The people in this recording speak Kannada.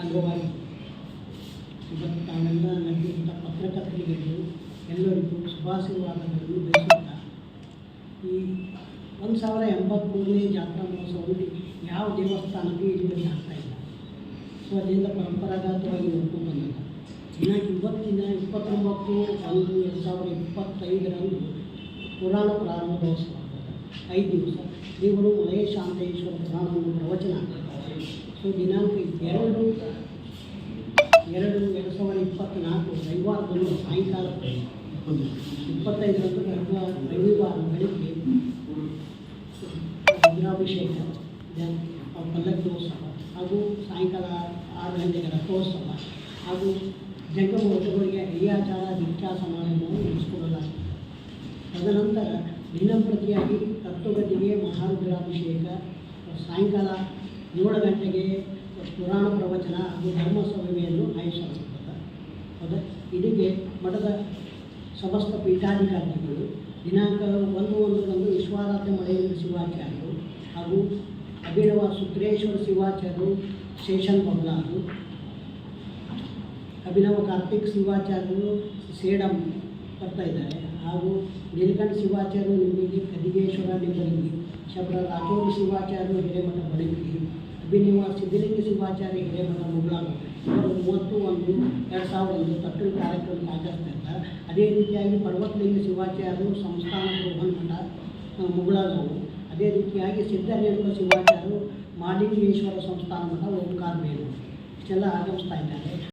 ಅಂಗವಾಗಿ ಇವತ್ತು ತಾವೆಲ್ಲ ನಡೆಯುವಂಥ ಪತ್ರಕರ್ತರಿಗೂ ಎಲ್ಲರಿಗೂ ಶುಭಾಶೀರ್ವಾದಗಳನ್ನು ಬಯಸುತ್ತಾ. ಈ ಒಂದು ಸಾವಿರ ಎಂಬತ್ತ್ಮೂರನೇ ಜಾತ್ರಾ ಮಹೋತ್ಸವದಲ್ಲಿ ಯಾವ ದೇವಸ್ಥಾನಕ್ಕೂ ಇಳುವರಿ ಆಗ್ತಾ ಇಲ್ಲ? ಸೊ ಅದರಿಂದ ಪರಂಪರಾಗತವಾಗಿ ನೋಡ್ಕೊಂಡು ಬಂದಿಲ್ಲ ದಿನಾಂಕ ಇವತ್ತಿನ ಇಪ್ಪತ್ತೊಂಬತ್ತು ಒಂದು ಎರಡು ಸಾವಿರದ ಇಪ್ಪತ್ತೈದರಂದು ಪುರಾಣ ಪ್ರಾರಂಭೋತ್ಸವ ಐದು ದಿವಸ. ದೇವರು ಮಲಯ ಶಾಂತೇಶ್ವರ ಪುರಾಣವನ್ನು ಪ್ರವಚನ ಸೊ ದಿನಾಂಕ ಎರಡು ಎರಡು ಎರಡು ಸಾವಿರದ ಇಪ್ಪತ್ತ್ನಾಲ್ಕು ರವಿವಾರದಂದು ಸಾಯಂಕಾಲ ಇಪ್ಪತ್ತೈದರಂದು ರವಿವಾರ ರವಿವಾರ ಬೆಳಗ್ಗೆ ರುದ್ರಾಭಿಷೇಕ ಪಲ್ಲಕ್ಕೋತ್ಸವ, ಹಾಗೂ ಸಾಯಂಕಾಲ ಆರು ಗಂಟೆಗೆ ರಥೋತ್ಸವ ಹಾಗೂ ಜಂಗಮ ವೃತ್ತಗಳಿಗೆ ಹಿರಿಯಾಚಾರ ದೀಕ್ಷಾ ಸಮಾರಂಭವನ್ನು ನಡೆಸಿಕೊಳ್ಳಲಾಗಿದೆ. ತದನಂತರ ದಿನಂಪ್ರತಿಯಾಗಿ ತತ್ವಗತಿಗೆ ಮಹಾರುದ್ರಾಭಿಷೇಕ, ಸಾಯಂಕಾಲ ಏಳು ಗಂಟೆಗೆ ಪುರಾಣ ಪ್ರವಚನ ಹಾಗೂ ಧರ್ಮ ಸಭೆಯನ್ನು ಆಯೋಜಿಸಲಾಗುತ್ತದೆ. ಹೌದಾ? ಇದಕ್ಕೆ ಮಠದ ಸಮಸ್ತ ಪೀಠಾಧಿಕಾರಿಗಳು, ದಿನಾಂಕ ಒಂದು ಒಂದರಂದು ವಿಶ್ವಾರಾಧ್ಯ ಮಳೆಯಿಂದ ಶಿವಾಚಾರ್ಯರು ಹಾಗೂ ಅಭಿನವ ಸುತ್ರೇಶ್ವರ ಶಿವಾಚಾರ್ಯರು, ಶೇಷನ್ ಬಬ್ಲಾರು ಅಭಿನವ ಕಾರ್ತಿಕ್ ಶಿವಾಚಾರ್ಯರು, ಸೇಡಂ ಬರ್ತಾ ಇದ್ದಾರೆ ಹಾಗೂ ನೀಲಕಂಠ ಶಿವಾಚಾರ್ಯರು ನಿಮಗೆ ಕದಿಗೇಶ್ವರ ನಿಂಬಲಿಗೆ ಶಬರ ರಾಜೋಡಿ ಶಿವಾಚಾರ್ಯರು ಹಿರೇಮಠ ಬಡಗಿ ಅಭಿನವ ಸಿದ್ಧಲಿಂಗ ಶಿವಾಚಾರ್ಯ ಹಿರೇಮಠ ಮುಗಳಾರು ಇವರು ಮೂವತ್ತು ಒಂದು ಎರಡು ಸಾವಿರದ ಒಂದು ತಟ್ಟು ಕಾರ್ಯಕ್ರಮ ಆಚರಿಸ್ತಾ ಅದೇ ರೀತಿಯಾಗಿ ಪರ್ವತಲಿಂಗ ಶಿವಾಚಾರ್ಯರು ಸಂಸ್ಥಾನ ಬೃಹನ್ಮಠ ಮುಗಳಾದವು. ಅದೇ ರೀತಿಯಾಗಿ ಸಿದ್ಧಲಿಂಗ ಶಿವಾಚಾರ್ಯರು ಮಾಲಿಂಗೇಶ್ವರ ಸಂಸ್ಥಾನ ಮಠ ಓಂಕಾರ ಬೇರು ಇಷ್ಟೆಲ್ಲ ಆಗಮಿಸ್ತಾ ಇದ್ದಾರೆ.